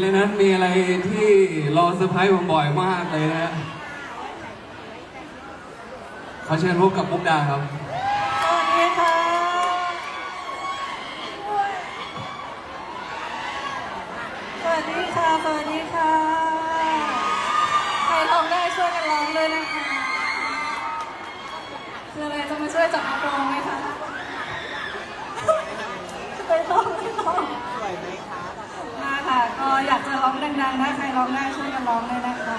ในนั้นมีอะไรที่รอเซอร์ไพรส์ผมบ่อยมากเลยนะฮะขอเชิญพบกับมุกดาครับ สวัสดีค่ะ สวัสดีค่ะ สวัสดีค่ะ ใครร้องได้ช่วยกันร้องเลยนะคะ คืออะไรจะมาช่วยจับกระโปรงไหมคะไปร้องไม่ร้อง ค่ะ ก็อยากจะร้องดังๆนะใครร้องได้ช่วยกันร้องเลยนะคะ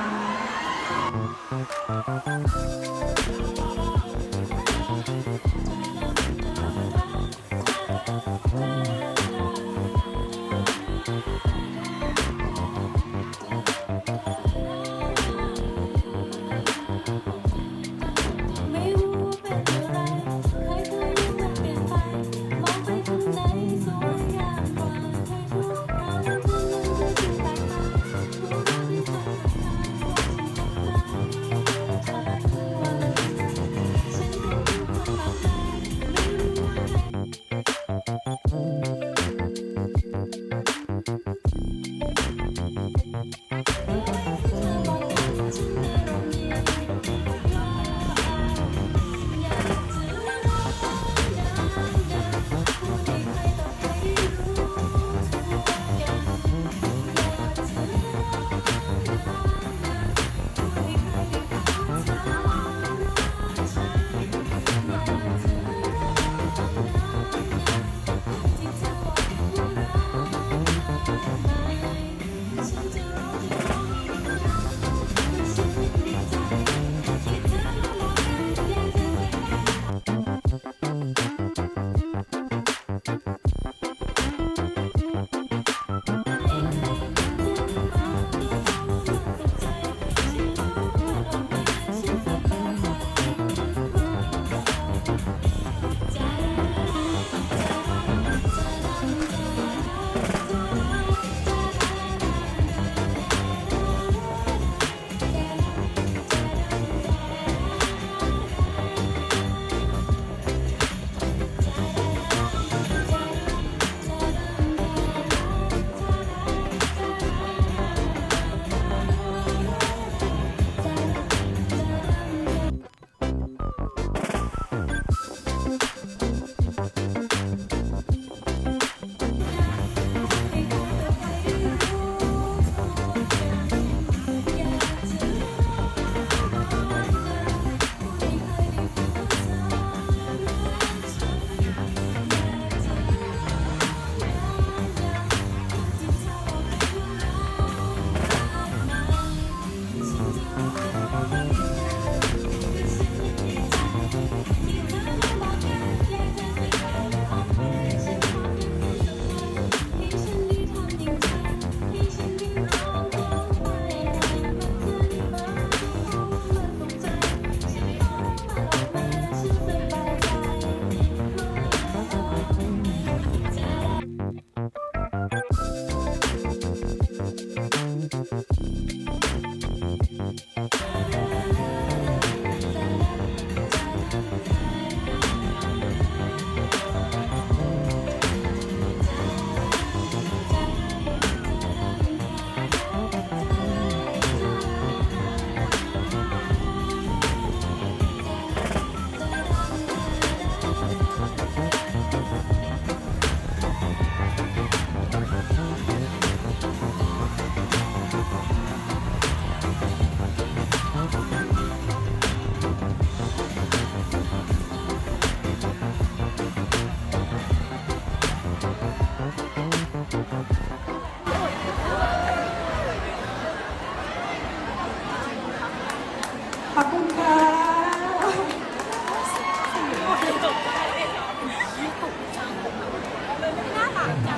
อบคุณค่ะ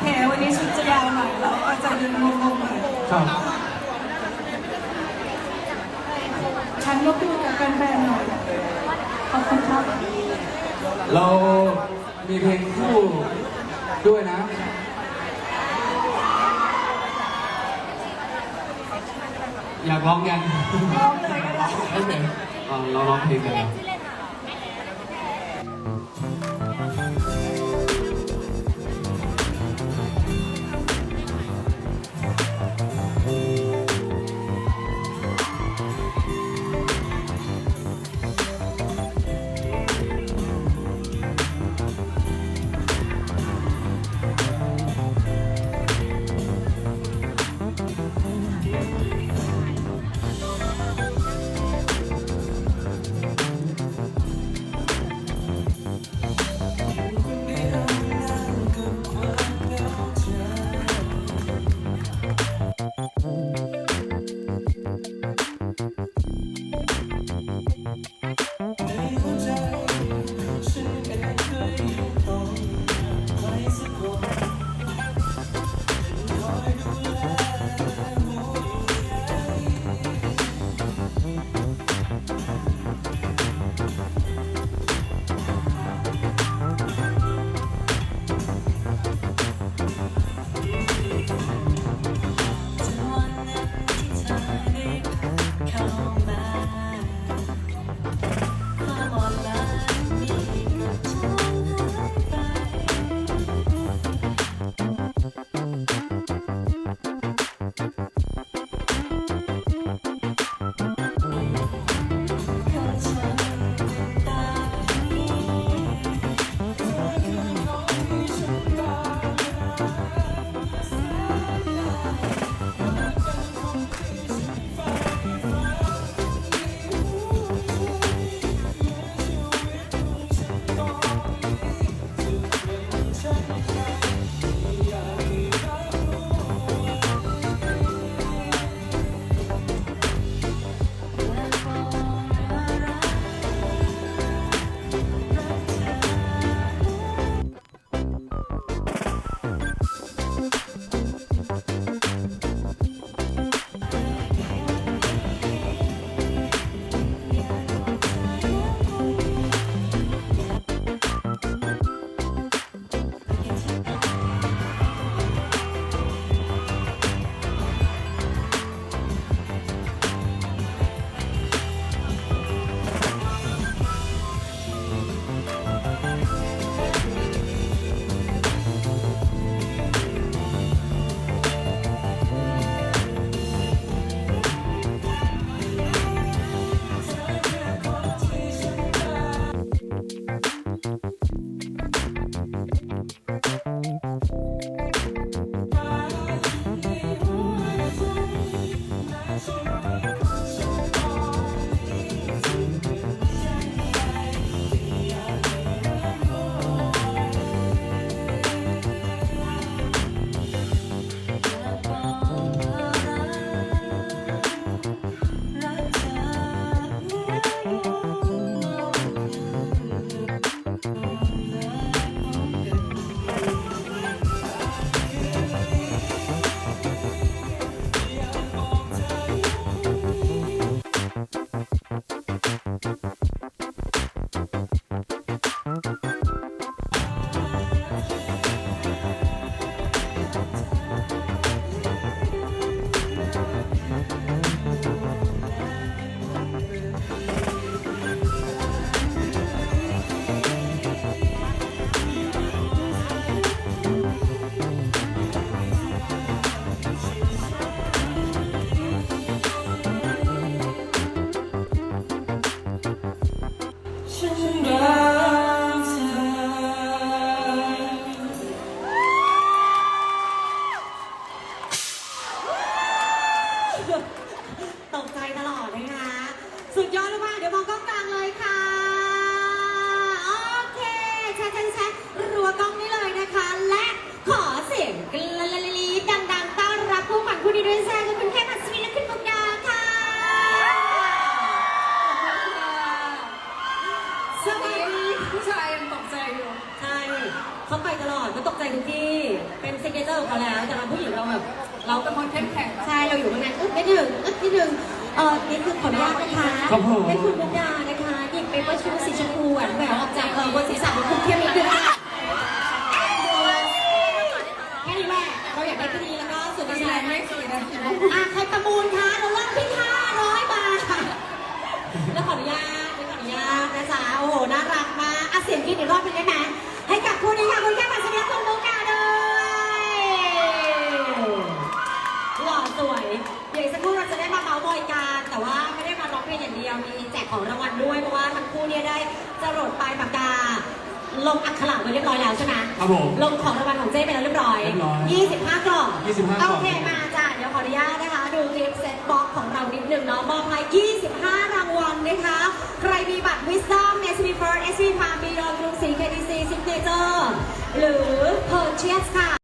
แหมวันนี้ชุดจะยาวหน่อยเราก็จะยืนงงๆหน่อยครับฉันก็พูกับแฟนๆหน่อยขอบคุณครับเรามีเพลงคู่ด้วยนะ อยากร้องยัง ร้องเลยก็ได้ โอเคอ่าเราร้องเพลงกันน อนก็ตกใจทุกที่ เป็นซิกเนเจอร์ของเขาแล้ว แต่เราผู้หญิงเราแบบ เราก็คนแข็งแข็งใช่ เราอยู่ตรงนั้นอึ๊บนิดหนึ่งอึ๊บนิดหนึ่งเออนี่คือขออนุญาตนะคะให้คุณมุกดานะคะหยิบเปเปอร์ชูสีชมพูอะแหววออกจากเออบนศีรษะของคุ 25กล่อง25กล่องโอเคมาจ้ะเดี๋ยวขออนุญาตนะคะ ดูคลิปเซ็ตบ็อกของเรานิดหนึ่งเนาะมอบให้25 รางวัลนะคะ ใครมีบัตร Wisdom SB First SB Farm Beyond กรุงศรี KDC Signature หรือ Purchase ค่ะ